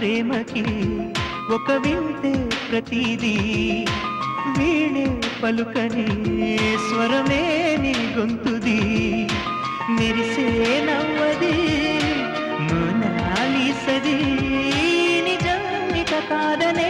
ప్రేమకి ఒక వింతే ప్రతిదీ. వీణే పలుకని స్వరమే నీ గొంతుది. మెరిసే నవ్వది మోనాలిసది నిజం ఇక కాదనే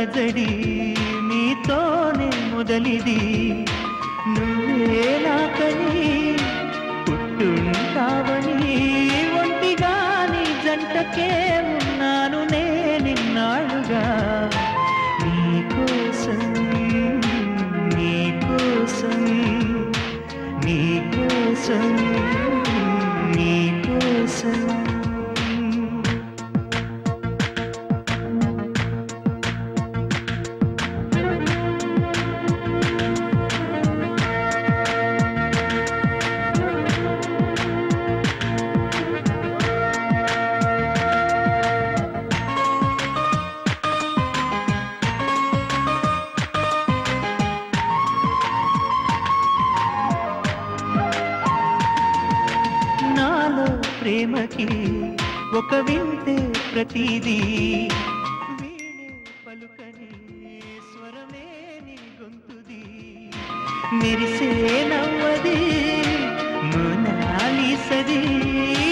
అలజడి నీతోనే మొదలిది. నువ్వే నాకని పుట్టుంటావని ఒంటిగా నీ జంటకే ఉన్నాను నే నిన్నాళ్ళుగా నీకోసం నీకోసం నీకోసం ప్రేమకి ఒక వింటే ప్రతిదీ వీణే పలుకని స్వరమే నీ గొంతుది. మెరిసే నవ్వది మోనాలిసది నిజం